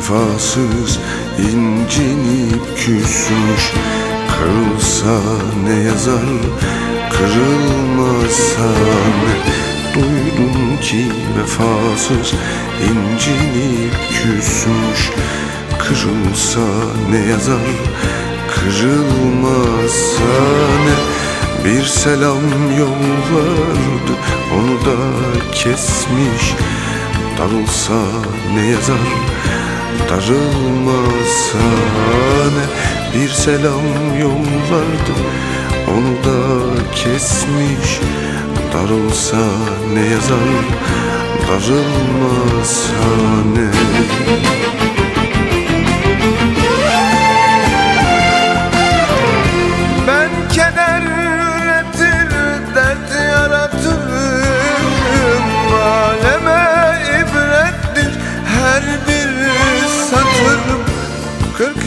vefasız incinip küsmüş. Kırılsa ne yazar kırılmazsa ne? Duydum ki vefasız incinip küsmüş. Kırılsa ne yazar kırılmazsa ne? Bir selam yollardı onu da kesmiş. Darılsa ne yazar darılmasa ne Bir selam yollardı onu da kesmiş. Darılsa ne yazar darılmasa ne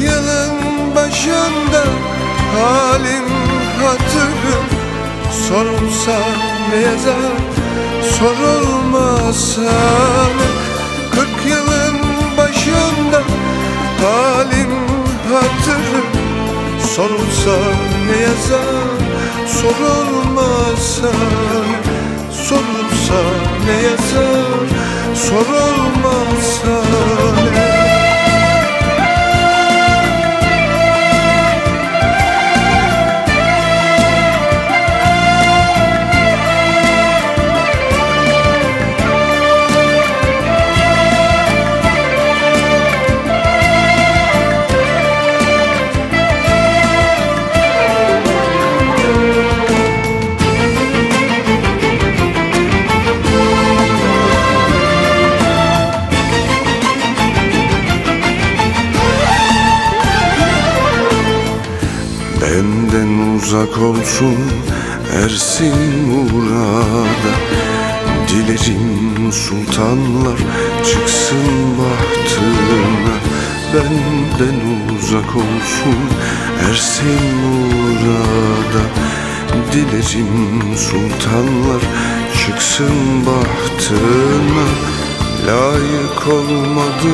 yılın başında halim hatırım Sorulsa ne yazar, sorulmasa Kırk yılın başında halim hatırım Sorulsa ne yazar Sorulmasa Sorulsa ne yazar Sorulmasa uzak olsun Ersin murada. Dilerim sultanlar çıksın bahtına. Benden uzak olsun Ersin murada. Dilerim sultanlar çıksın bahtına. Layık olmadı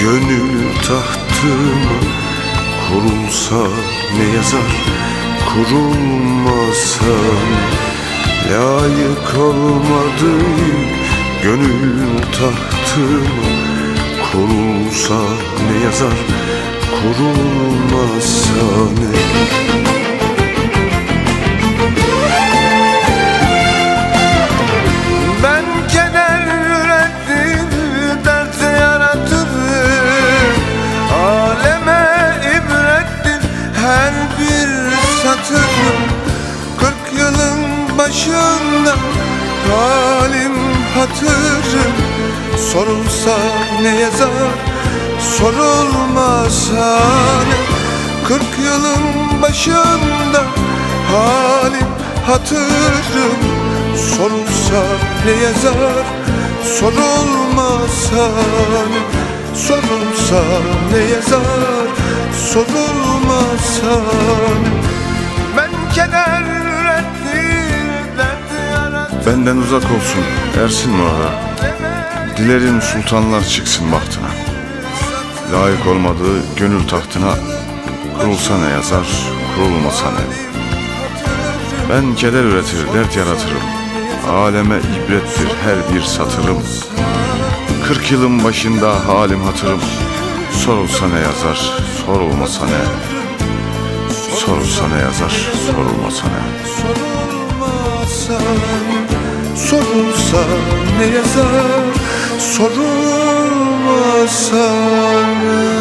gönül tahtıma Kurulsa ne yazar? Kurulmasa Layık olmadı gönül tahtıma Kurulsa ne yazar? Kurulmasa ne satırım Kırk yılın başında halim hatırım. Sorulsa ne yazar, sorulmasa ne? Kırk yılın başında halim hatırım. Sorulsa ne yazar Sorulmasa ne? Sorulsa ne yazar Sorulmasa ne? Ben keder yarattım Benden uzak olsun. Ersin Murat'a Dilerim sultanlar çıksın bahtına. Layık olmadığı gönül tahtına Kurulsa ne yazar, kurulmasa ne? Ben keder üretir, dert yaratırım. Aleme ibrettir her bir satırım. Kırk yılın başında halim hatırım. Sorulsa ne yazar, sorulmasa ne Sorulsa ne yazar, sorulmasa ne Sorulmasa Sorulsa ne yazar? Sorulmasa ne